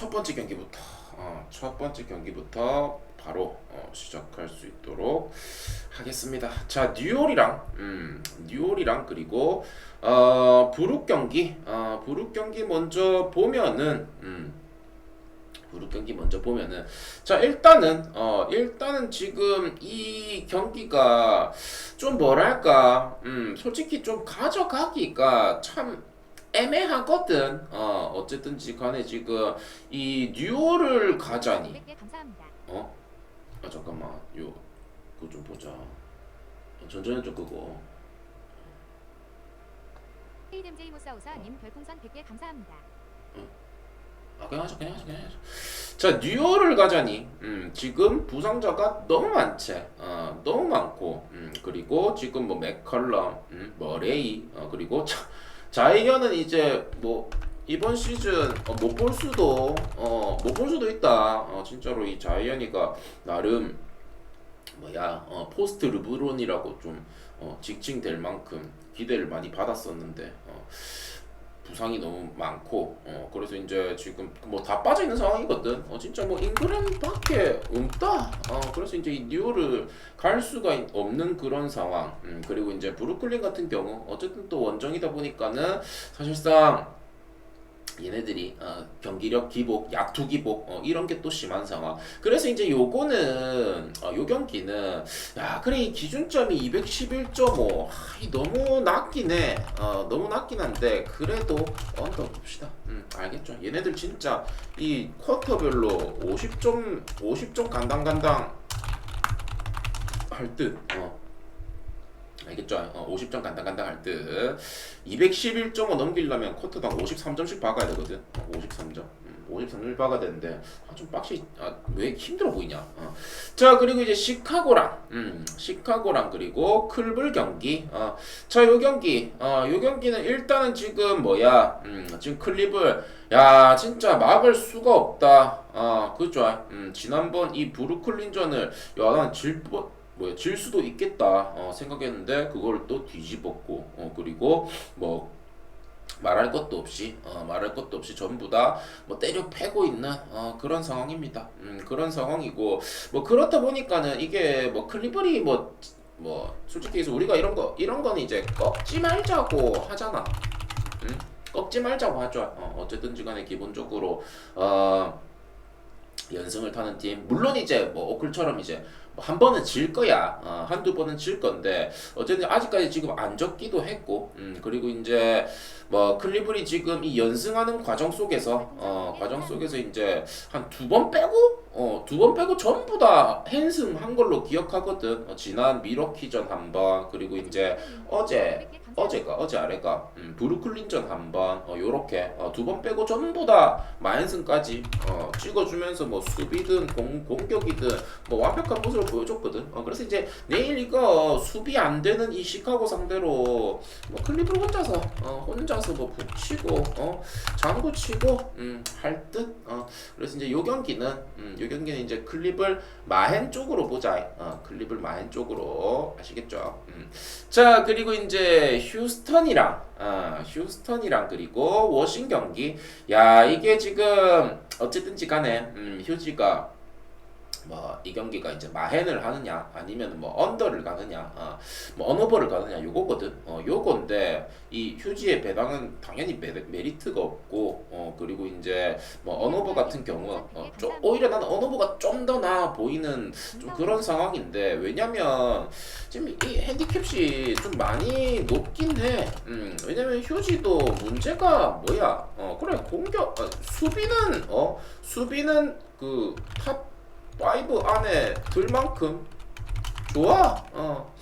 첫 번째 경기부터 어, 첫 번째 경기부터 바로 어, 시작할 수 있도록 하겠습니다. 자 뉴올이랑 음, 뉴올이랑 그리고 어, 부룩 경기 어, 부룩 경기 먼저 보면은 음, 부룩 경기 먼저 보면은 자 일단은 어 일단은 지금 이 경기가 좀 뭐랄까 음 솔직히 좀 가져가기가 참 애매하거든. 어 어쨌든지 간에 지금 이 뉴올을 가자니. 200개 감사합니다. 어? 아 잠깐만. 요 그거 좀 보자. 어, 전전은 좀 끄고 헤이dem제이 무사우사님 별풍선 100개 감사합니다. 아 그냥 하자 그냥 하자 그냥 하자. 자 뉴올을 가자니. 음, 지금 부상자가 너무 많지. 어, 너무 많고. 음, 그리고 지금 뭐 맥컬럼 음, 머레이 어, 그리고 자, 자이언은 이제 뭐 이번 시즌 어, 못볼 수도 어, 못 볼 수도 있다. 어, 진짜로 이 자이언이가 나름 뭐야 어, 포스트 르브론이라고 좀 어, 직칭될 만큼 기대를 많이 받았었는데 어, 부상이 너무 많고 어 그래서 이제 지금 뭐 다 빠져 있는 상황이거든. 어 진짜 뭐 잉그램밖에 없다. 어 그래서 이제 이 뉴를 갈 수가 있- 없는 그런 상황. 음 그리고 이제 브루클린 같은 경우 어쨌든 또 원정이다 보니까는 사실상 얘네들이 어, 경기력 기복, 약투 기복 어, 이런 게 또 심한 상황. 그래서 이제 요거는 어, 요 경기는 야 그래 이 기준점이 211.5 아, 이 너무 낮긴 해. 어, 너무 낮긴 한데 그래도 언더 봅시다. 음 알겠죠. 얘네들 진짜 이 쿼터별로 50점 50점 간당간당 할 듯. 어. 알겠죠? 어, 50점 간당간당 할 듯. 211.5 넘기려면 쿼터당 53점씩 박아야 되거든. 어, 53점. 음, 53점 박아야 되는데 아, 좀 빡시. 아, 왜 힘들어 보이냐? 어. 자 그리고 이제 시카고랑 음, 시카고랑 그리고 클불 경기. 어, 자 요 경기. 어, 요 경기는 일단은 지금 뭐야? 음, 지금 클립을 야 진짜 막을 수가 없다. 아 그죠? 음, 지난번 이 브루클린전을 야 난질 뻔. 뭐야 질 수도 있겠다 어, 생각했는데 그걸 또 뒤집었고 어, 그리고 뭐 말할 것도 없이 어, 말할 것도 없이 전부 다 뭐 때려 패고 있는 어, 그런 상황입니다. 음, 그런 상황이고 뭐 그렇다 보니까는 이게 뭐 클리블이 뭐뭐 솔직히 해서 우리가 이런 거 이런 거는 이제 꺾지 말자고 하잖아. 음? 꺾지 말자고 하죠. 어, 어쨌든지 간에 기본적으로 어, 연승을 타는 팀 물론 이제 뭐 오클처럼 이제 뭐한 번은 질 거야. 어, 한두 번은 질 건데 어쨌든 아직까지 지금 안 졌기도 했고 음, 그리고 이제 뭐 클리블이 지금 이 연승하는 과정 속에서 어, 과정 속에서 이제 한 두 번 빼고 어, 두 번 빼고 전부 다 핸승한 걸로 기억하거든. 어, 지난 미러키전 한 번 그리고 이제 어제 200개 감사합니다. 어제가 어제 아래가 음, 브루 클린전 한번 어, 요렇게 어, 두 번 빼고 전부 다 마인슨까지 어, 찍어주면서 뭐 수비든 공, 공격이든 뭐 완벽한 모습을 보여줬거든. 어, 그래서 이제 내일 이거 수비 안 되는 이 시카고 상대로 뭐 클리블 혼자서 어, 혼자서 뭐 붙이고 어, 장구 치고 음, 할 듯. 어, 그래서 이제 요 경기는 음, 요 경기는 이제 클립을 마헨 쪽으로 보자. 어, 클립을 마헨 쪽으로 아시겠죠? 음. 자 그리고 이제 휴스턴이랑 아 휴스턴이랑 그리고 워싱 경기. 야 이게 지금 어쨌든지 간에 음, 휴지가 뭐 이 경기가 이제 마헨을 하느냐 아니면 뭐 언더를 가느냐 어, 뭐 언오버를 가느냐 요거거든 어 요건데 이 휴지의 배당은 당연히 메, 메리트가 없고 어 그리고 이제 뭐 언오버 같은 경우 어, 좀 오히려 나는 언오버가 좀 더 나아 보이는 좀 그런 상황인데 왜냐면 지금 이 핸디캡이 좀 많이 높긴 해. 음, 왜냐면 휴지도 문제가 뭐야? 어, 그래 공격 어, 수비는 어 수비는 그 탑5 안에 들 만큼 좋아. 어.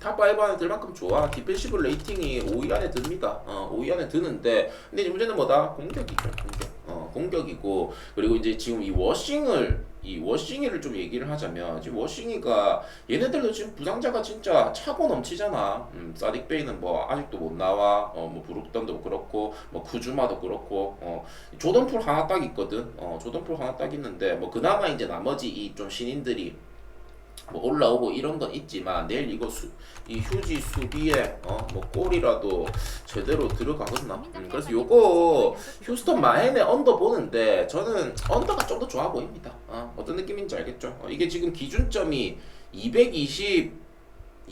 탑5 안에 들 만큼 좋아. 디펜시브 레이팅이 5위 안에 듭니다. 어, 5위 안에 드는데, 근데 문제는 뭐다? 공격이죠, 공격. 어, 공격이고, 그리고 이제 지금 이 워싱을, 이 워싱이를 좀 얘기를 하자면, 지금 워싱이가, 얘네들도 지금 부상자가 진짜 차고 넘치잖아. 음, 사딕 베이는 뭐, 아직도 못 나와. 어, 뭐, 브룩던도 그렇고, 뭐, 쿠주마도 그렇고, 어, 조던풀 하나 딱 있거든. 어, 조던풀 하나 딱 있는데, 뭐, 그나마 이제 나머지 이 좀 신인들이, 뭐 올라오고 이런 건 있지만 내일 이거 수, 이 휴지 수비에 어 뭐 골이라도 제대로 들어가겠나? 음, 그래서 요거 휴스턴 마헨의 언더 보는데 저는 언더가 좀 더 좋아 보입니다. 어, 어떤 느낌인지 알겠죠? 어, 이게 지금 기준점이 220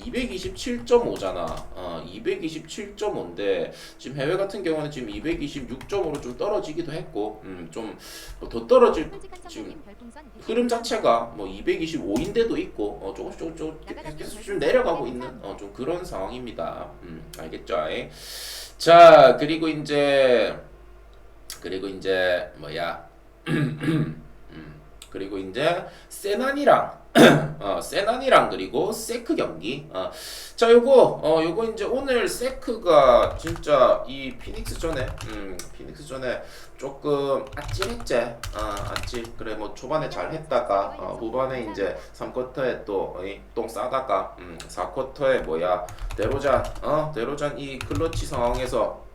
227.5잖아. 어, 227.5인데 지금 해외 같은 경우는 지금 226.5로 좀 떨어지기도 했고, 음, 좀더 떨어질 지금 청소님 별풍선 100개 흐름 자체가 뭐 225인데도 있고 어, 조금씩 조금씩 조금씩 계속 좀 내려가고 있는 어, 좀 그런 상황입니다. 음, 알겠죠? 아이? 자 그리고 이제 그리고 이제 뭐야? 음, 그리고 이제 세난이랑 어, 세난이랑 그리고 세크 경기. 어, 자 요거 어 요거 이제 오늘 세크가 진짜 이 피닉스 전에 음 피닉스 전에 조금 아찔했지. 어, 아찔. 그래 뭐 초반에 잘 했다가 어, 후반에 이제 3쿼터에 또똥 싸다가 음 4쿼터에 뭐야 데로잔 어 데로잔 이 클러치 상황에서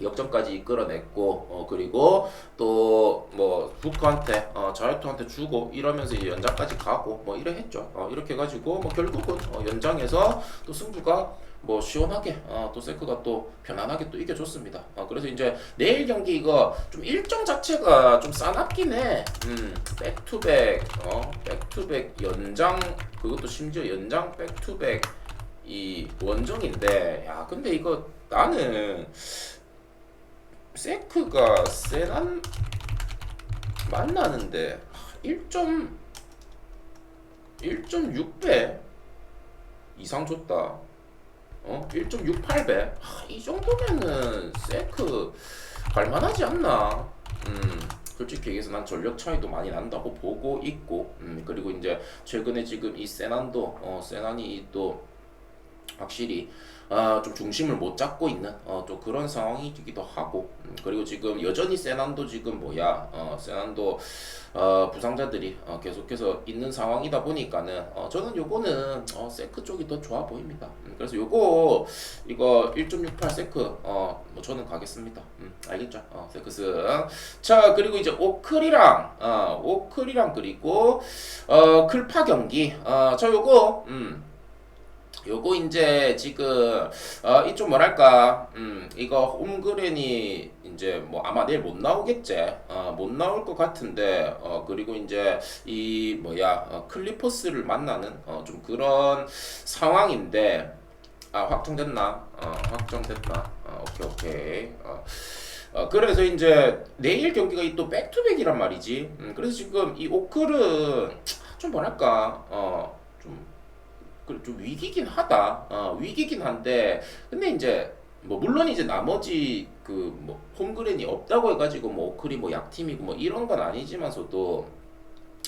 역전까지 이끌어냈고 어 그리고 또 뭐 부크한테 어 자유투한테 주고 이러면서 이제 연장까지 가고 뭐 이래 했죠. 어 이렇게 해가지고 뭐 결국은 어 연장에서 또 승부가 뭐 시원하게 어, 또 세크가 또 편안하게 또 이겨줬습니다. 어, 그래서 이제 내일 경기 이거 좀 일정 자체가 좀 싸납긴 해. 음, 백투백, 어, 백투백 연장 그것도 심지어 연장 백투백 이 원정인데, 야 근데 이거 나는 세크가 세난 만나는데 1. 1.6배 이상 줬다. 어? 1.68배? 이 정도면은 세크 갈만하지 않나? 음, 솔직히 얘기해서 난 전력 차이도 많이 난다고 보고 있고, 음, 그리고 이제 최근에 지금 이 세난도, 어, 세난이 또 확실히 아, 좀 중심을 못 잡고 있는 어, 또 그런 상황이기도 하고 음, 그리고 지금 여전히 세난도 지금 뭐야 어, 세난도 어, 부상자들이 어, 계속해서 있는 상황이다 보니까는 어, 저는 요거는 어, 세크 쪽이 더 좋아 보입니다. 음, 그래서 요거 이거 1.68 세크 어, 뭐 저는 가겠습니다. 음, 알겠죠? 어, 세크스 자 그리고 이제 오클이랑 어, 오클이랑 그리고 어, 클파 경기 어, 저 요거 음. 요거 이제 지금 어 이 좀 뭐랄까 음 이거 홈그랜이 이제 뭐 아마 내일 못 나오겠지? 어 못 나올 것 같은데 어 그리고 이제 이 뭐야 어, 클리퍼스를 만나는 어 좀 그런 상황인데 아 확정됐나? 어 확정됐나? 어 오케이 오케이. 어 어, 그래서 이제 내일 경기가 이또 백투백이란 말이지. 음, 그래서 지금 이 오클은 좀 뭐랄까, 어, 좀 그좀 위기긴 하다. 어, 위기긴 한데 근데 이제 뭐 물론 이제 나머지 그 뭐 홈그랜이 없다고 해가지고 뭐 오클이 뭐 약팀이고 뭐 이런 건 아니지만서도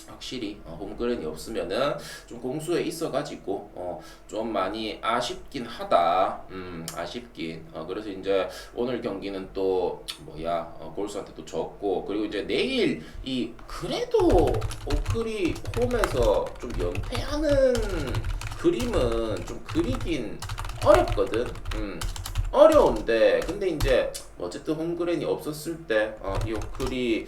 확실히 어, 홈그랜이 없으면은 좀 공수에 있어가지고 어, 좀 많이 아쉽긴 하다. 음 아쉽긴. 어, 그래서 이제 오늘 경기는 또 뭐야 어, 골수한테 또 졌고 그리고 이제 내일 이 그래도 오클이 홈에서 좀 연패하는 그림은 좀 그리긴 어렵거든. 음, 어려운데 근데 이제 뭐 어쨌든 홈그랜이 없었을 때 어, 이 오클이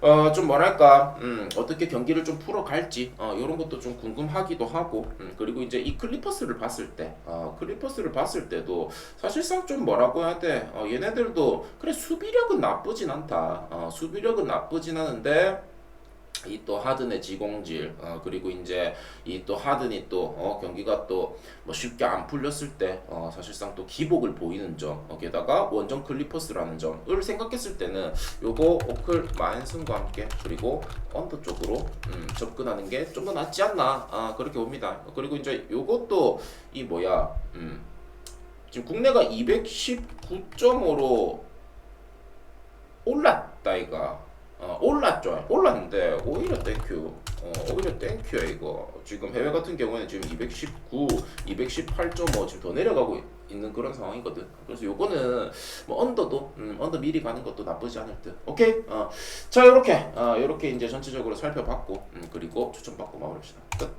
어, 좀 뭐랄까, 음, 어떻게 경기를 좀 풀어갈지, 어, 이런 것도 좀 궁금하기도 하고, 음, 그리고 이제 이 클리퍼스를 봤을 때, 어, 클리퍼스를 봤을 때도 사실상 좀 뭐라고 해야 돼, 어, 얘네들도, 그래, 수비력은 나쁘진 않다. 어, 수비력은 나쁘진 않은데, 이 또 하든의 지공질 어, 그리고 이제 이 또 하든이 또 어, 경기가 또 뭐 쉽게 안 풀렸을 때 어, 사실상 또 기복을 보이는 점 어, 게다가 원정 클리퍼스라는 점을 생각했을 때는 요거 오클 마인슨과 함께 그리고 언더 쪽으로 음, 접근하는 게 좀 더 낫지 않나 아, 그렇게 봅니다. 그리고 이제 요것도 이 뭐야 음, 지금 국내가 219.5로 올랐다 이가 어, 올랐죠. 올랐는데 오히려 땡큐. 어, 오히려 땡큐야 이거. 지금 해외 같은 경우에는 지금 219, 218.5 지금 더 내려가고 있는 그런 상황이거든. 그래서 요거는 뭐 언더도 음, 언더 미리 가는 것도 나쁘지 않을 듯. 오케이. 어, 자 이렇게 어, 이렇게 이제 전체적으로 살펴봤고 음, 그리고 추천받고 마무리합시다. 끝.